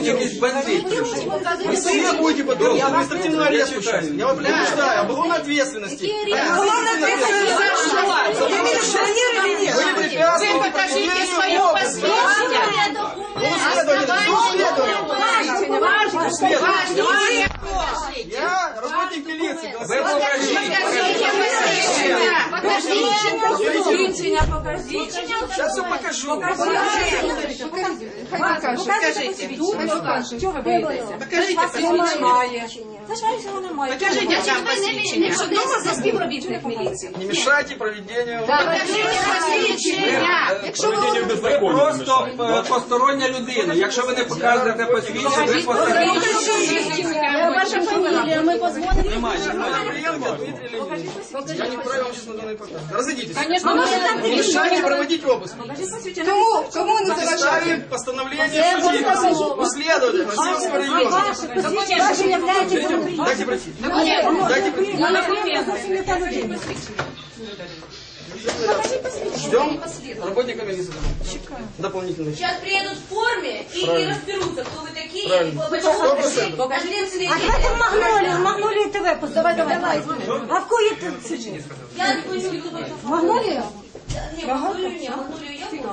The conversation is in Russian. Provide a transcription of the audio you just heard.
Не якийсь бандит. Вы все будете потом я административный арест писать. Я вас предупреждаю, уголовной ответственности. Уголовная ответственность за что? Вы милиционер или нет? Вы препятствуете покажите свое посвідчення. Следователь, Я работник милиции. Покажіть. Покажите посвідчення. покажіть. Сейчас все покажу. Покажите. Чого ви боїтеся? Покажите Немає. посвідчення. Зачем його немає? Покажите там посвідчення. Вдома за співробітник міліції. Не мешайте проведению. Покажите посвідчення. Ви просто е, постороння людина. Якщо ви не покажете посвідчення, ви постороння. Ваша фамілія, ми позвонимо. Немає. Приемка, Дмитрий Леонидович. Я не вправе вам сейчас на данный показ. Разойдитесь. А може там Не мешайте проводить обыск. Кому? Кому не Ставим постановление судьи. У следователя Васильевского района. Ваші являєтеся Дайте пройти. Дайте пройти. Ждем работника милиции. Дополнительный. Сейчас приедут в форме и, и разберутся, кто вы такие. Правильно. и почему Сто вы процентов. Админ А давайте в Магнолію, в Магнолію ТВ, Давай, давай, давай. А в кої ти сидиш? Я не вы. Магнолія? Не, Магнолию не, Магнолию